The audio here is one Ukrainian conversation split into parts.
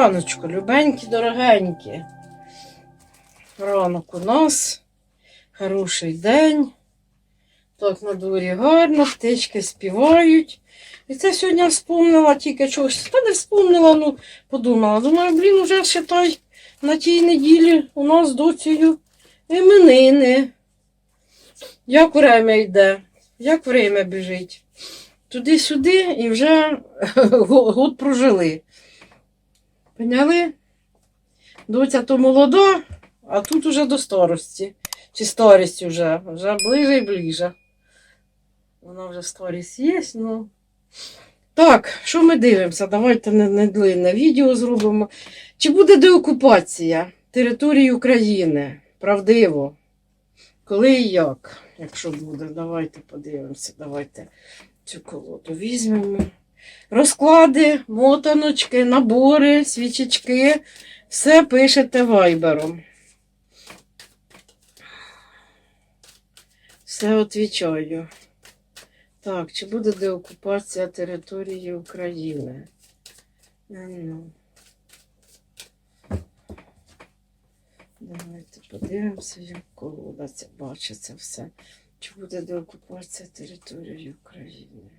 раночку, любенькі, дорогенькі. Ранок у нас. Хороший день. Так, на дворі гарно, птички співають. І це сьогодні вспомнила тільки чогось. Та не вспомнила, ну подумала. Думаю, блін, уже считай, на тій неділі у нас з доцею іменини. Як время йде, як время біжить. Туди-сюди і вже год прожили. Поняли? Доця то молода, а тут уже до старості. Чи старість вже, вже ближе і ближе. Вона вже старість є, ну. Так, що ми дивимося? Давайте не, не длинне відео зробимо. Чи буде деокупація території України? Правдиво. Коли і як? Якщо буде, давайте подивимося. Давайте цю колоду візьмемо. Розклади, мотаночки, набори, свічечки. Все пишете вайбером. Все отвічаю. Так, чи буде деокупація території України? Е, Ну. Давайте подивимося, як колода це бачиться все. Чи буде деокупація території України?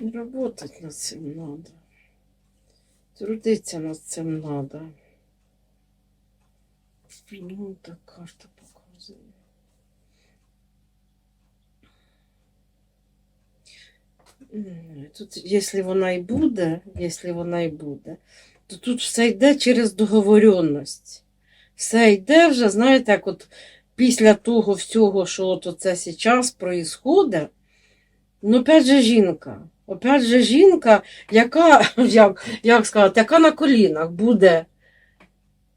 Работать над цим надо. Трудиться над цим надо. Ну, так карта показує. Тут, якщо вона і буде, якщо вона і буде, то тут все йде через договоренність. Все йде вже, знаєте, як от після того всього, що от це зараз проїсходить, Ну, опять же, жінка. Опять же, жінка, яка, як, як сказати, яка на колінах буде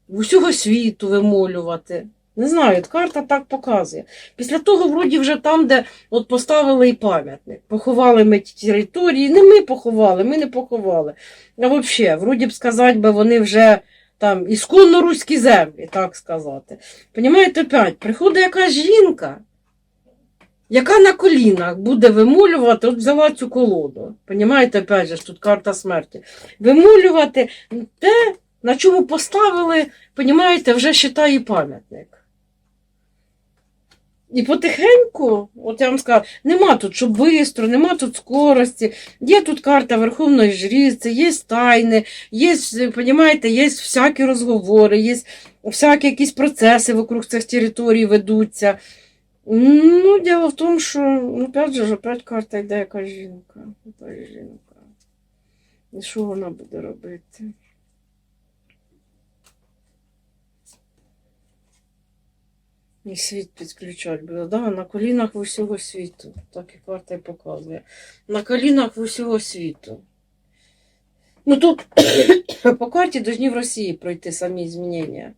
усього світу вимолювати. Не знаю, карта так показує. Після того, вроді, вже там, де от поставили і пам'ятник. Поховали ми ті території. Не ми поховали, ми не поховали. А взагалі, вроді б сказати, би вони вже там ісконно руські землі, так сказати. Понімаєте, опять, приходить якась жінка яка на колінах буде вимулювати, от взяла цю колоду. Понімаєте, опять же, тут карта смерті. Вимулювати те, на чому поставили, понімаєте, вже считає пам'ятник. І потихеньку, от я вам скажу, нема тут, щоб бистро, нема тут скорості. Є тут карта Верховної Жриці, є тайни, є, понімаєте, є всякі розговори, є всякі якісь процеси вокруг цих територій ведуться. Ну, дело в том, що, ну, опять же, опять карта йде якась жінка. Якась жінка. І що вона буде робити? І світ підключать буде, да? на колінах усього світу. Так і карта й показує. На колінах усього світу. Ну тут по карті повинні в Росії пройти самі змінення.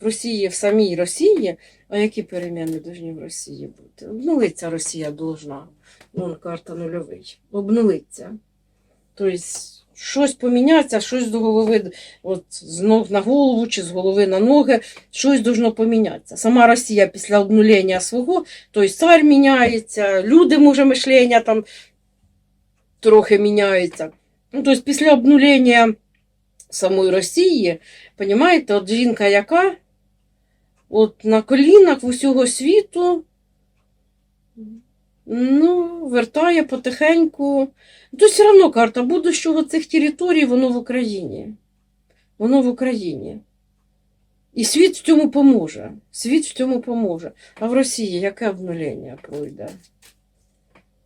В Росії, в самій Росії а які переміни повинні в Росії бути? Обнулиться Росія должна. Вон карта нульовий. Обнулиться. Тобто, щось поміняться, щось до голови, от з ног на голову чи з голови на ноги, щось должно помінятися. Сама Росія після обнулення свого, тобто цар міняється, люди, може, мишлення там трохи міняються. Ну, тобто, після обнулення самої Росії, розумієте, от жінка яка? От на колінах в усього світу, ну, вертає потихеньку. То все одно карта будущого цих територій, воно в Україні. Воно в Україні. І світ в цьому поможе. Світ в цьому поможе. А в Росії яке обнулення пройде?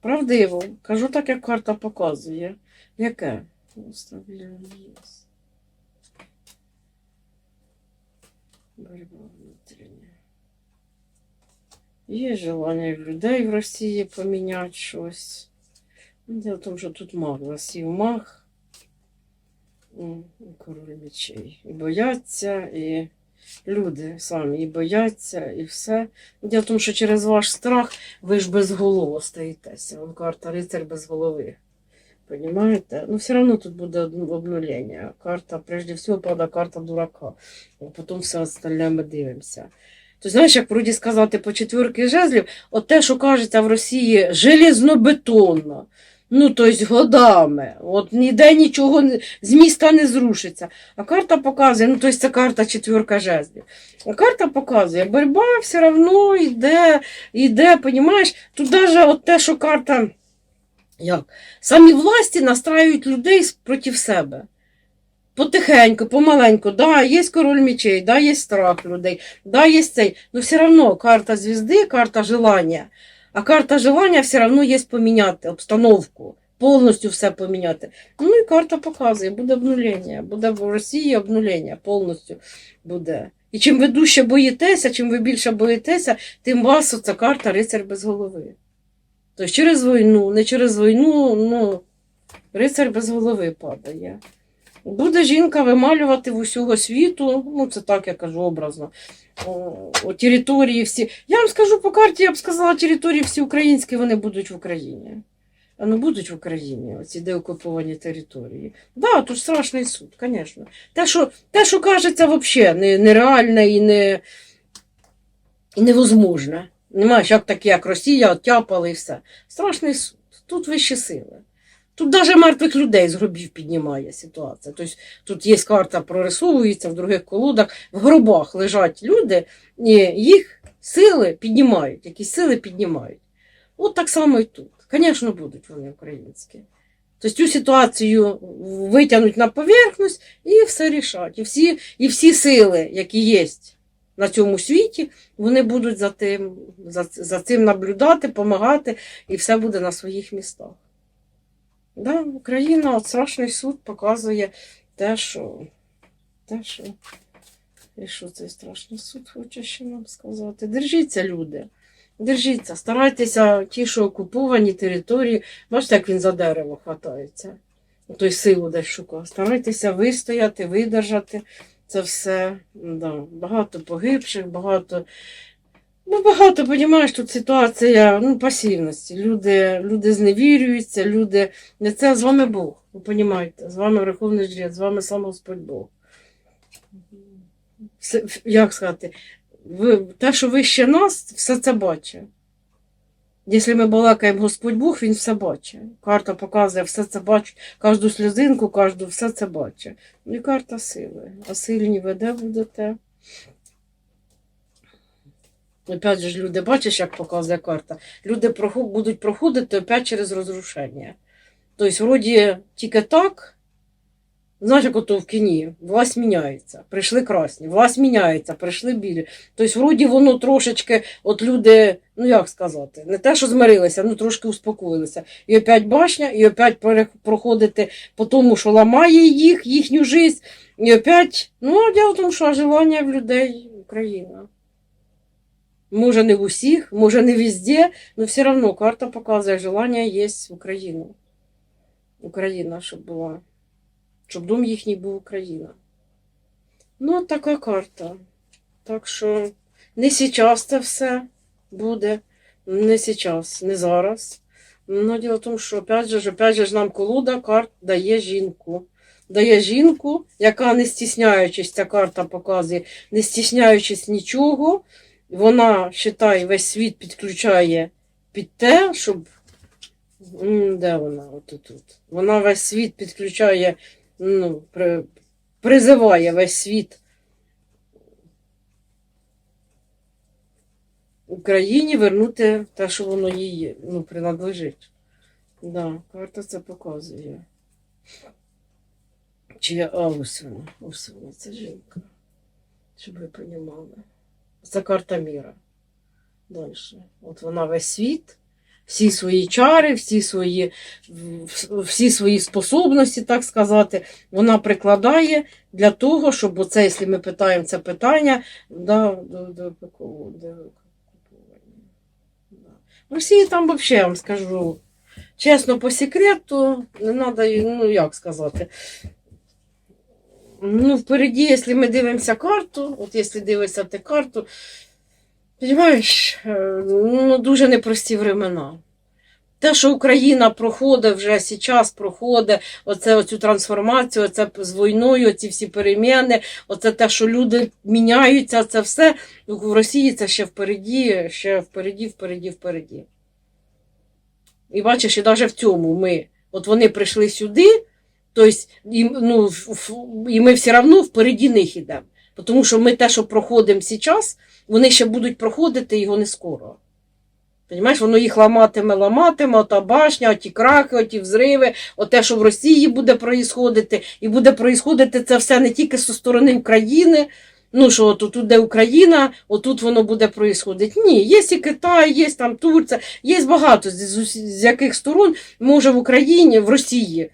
Правдиво, кажу так, як карта показує. Яке? Стабільність. Борьба. Є желання людей в Росії поміняти щось. Ну, Дело в тому, що тут маг засів маг. І Король мечей. І бояться, і люди самі і бояться, і все. Діло в тому, що через ваш страх ви ж без голови остаєтеся. Вон карта рицарь без голови. Понимаете? Ну, все равно тут буде одно- обнулення. Карта, прежде всего, падає карта дурака. А потім все остальне ми дивимося. То знаєш, як вроді сказати по четвірки жезлів, от те, що кажеться в Росії, железнобетонно. Ну, тобто годами. От ніде нічого з міста не зрушиться. А карта показує, ну тобто це карта четвірка жезлів. А карта показує, боротьба все одно йде, йде, понімаєш? Тут навіть от те, що карта, як? Самі власті настраюють людей проти себе. Потихеньку, помаленьку, да, є король мечей, да, є страх людей, да, є цей. Но все одно карта звізди, карта желання. А карта желання все одно є поміняти обстановку, повністю все поміняти. Ну і карта показує, буде обнулення, буде в Росії обнулення, повністю буде. І чим ви дужче боїтеся, чим ви більше боїтеся, тим вас оця карта рицар без голови. Тобто через війну, не через війну, ну, рицар без голови падає. Буде жінка вималювати в усього світу, ну це так я кажу образно. О, о, території всі. Я вам скажу по карті, я б сказала, території всі українські вони будуть в Україні. А ну будуть в Україні, оці деокуповані території. Да, тут страшний суд, звісно. Те, що, те, що кажеться, взагалі не, нереальне і не, і невозможне. Немає, як таке, як Росія, оттяпали і все. Страшний суд. Тут вищі сили. Тут навіть мертвих людей з гробів піднімає ситуація. Тобто тут є карта прорисовується в других колодах, в гробах лежать люди, і їх сили піднімають, якісь сили піднімають. От так само і тут. Звісно, будуть вони українські. Тобто цю ситуацію витягнуть на поверхність і все рішать. І всі, і всі сили, які є на цьому світі, вони будуть за, тим, за, за цим наблюдати, допомагати, і все буде на своїх містах. Да, Україна, от страшний суд показує те, що. Те, що. І що цей страшний суд хоче ще нам сказати? Держіться, люди. Держіться, старайтеся ті, що окуповані території. Бачите, як він за дерево хватається. Той силу десь шукає. Старайтеся вистояти, видержати це все. Да. Багато погибших, багато. Ну, багато, розумієш, тут ситуація ну, пасивності. Люди, люди зневірюються, люди. Це з вами Бог. Ви розумієте, з вами Верховний Жрець, з вами сам Господь Бог. Все, як сказати, ви, те, що вище нас, все це бачить. Якщо ми балакаємо Господь Бог, Він все бачить. Карта показує, все це бачить, кожну сльозинку, кожну, все це бачить. Ну і карта сили. А сильні веде будете. Опять ж люди, бачиш, як показує карта. Люди будуть проходити опять через розрушення. Тобто, вроді, тільки так. Знаєш, як ото в кіні, власть міняється. Прийшли красні, власть міняється, прийшли білі. Тобто, вроді воно трошечки, от люди, ну як сказати, не те, що змирилися, ну трошки успокоїлися. І опять башня, і опять проходити по тому, що ламає їх, їхню життя. І опять, ну, діло в тому, що желання в людей Україна. Може, не в усіх, може, не везде, але все одно карта показує, желання є в Україну. Україна, щоб була. Щоб дом їхній був Україна. Ну, така карта. Так що не зараз це все буде, не зараз, не зараз. Ну, діло в тому, що опять же, опять же нам колода карт дає жінку. Дає жінку, яка не стісняючись, ця карта показує, не стісняючись нічого, вона, считай, весь світ підключає під те, щоб. Де вона? От тут. Вона весь світ підключає, ну, при, призиває весь світ Україні вернути те, що воно їй ну, принадлежить. Да, карта це показує. Чи я, а ось вона, ось вона, це жінка. Щоб ви розуміли. Це карта міра. Далі. От вона весь світ, всі свої чари, всі свої, всі свої способності, так сказати, вона прикладає для того, щоб оце, якщо ми питаємо це питання, да, до, до до Росії там взагалі, я вам скажу, чесно, по секрету, не треба, ну як сказати, Ну, впереді, якщо ми дивимося карту, от якщо дивишся ти карту, розумієш, ну, дуже непрості времена. Те, що Україна проходить вже зараз, проходить оцю трансформацію, оце з війною, ці всі переміни, оце те, що люди міняються, це все в Росії це ще впереді, ще впереді, впереді, впереді. І бачиш, і навіть в цьому ми, от вони прийшли сюди, тобто, і, ну, в- в- і ми все одно впереді них йдемо. Тому що ми те, що проходимо зараз, вони ще будуть проходити його не скоро. Понімаєш, воно їх ламатиме, ламатиме, ота башня, оті крахи, оті взриви, оте, що в Росії буде проїсходити, і буде проїсходити це все не тільки зі сторони України. Ну, що от тут, де Україна, отут воно буде проїсходити. Ні, є і Китай, є там Турція, є багато з, з яких сторон може в Україні, в Росії.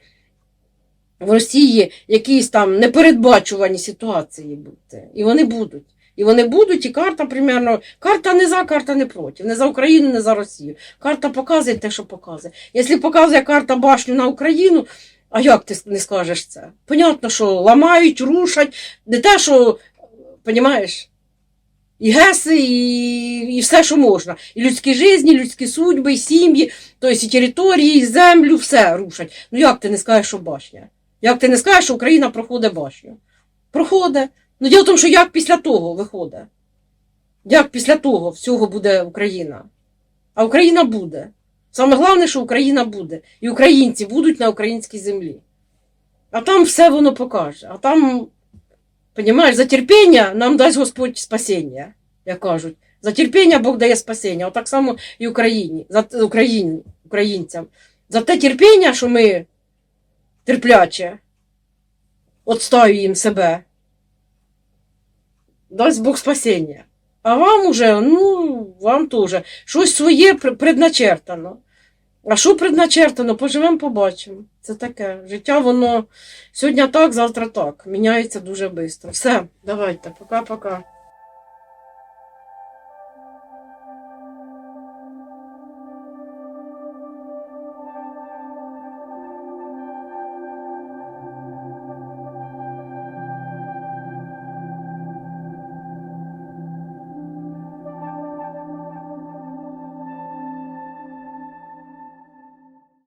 В Росії якісь там непередбачувані ситуації бути. І вони будуть. І вони будуть, і карта примерно. Карта не за, карта не проти. Не за Україну, не за Росію. Карта показує те, що показує. Якщо показує карта башню на Україну, а як ти не скажеш це? Понятно, що ламають, рушать, не те, що, понімаєш, і геси, і, і все, що можна. І людські житті, і людські судьби, і сім'ї, тобто і території, і землю, все рушать. Ну як ти не скажеш, що башня? Як ти не скажеш, що Україна проходить башню? Проходить. Ну, діло в тому, що як після того виходить? Як після того всього буде Україна? А Україна буде. Саме головне, що Україна буде. І українці будуть на українській землі. А там все воно покаже. А там, розумієш, за терпіння нам дасть Господь спасіння, як кажуть. За терпіння Бог дає спасіння. Отак само і Україні, за Україн, українцям. За те терпіння, що ми терпляче отстаюємо себе. Дасть Бог спасіння. А вам уже, ну, вам теж. Щось своє предначертано. А що предначертано, поживемо, побачимо. Це таке. Життя, воно сьогодні так, завтра так. Міняється дуже швидко. Все, давайте, пока-пока.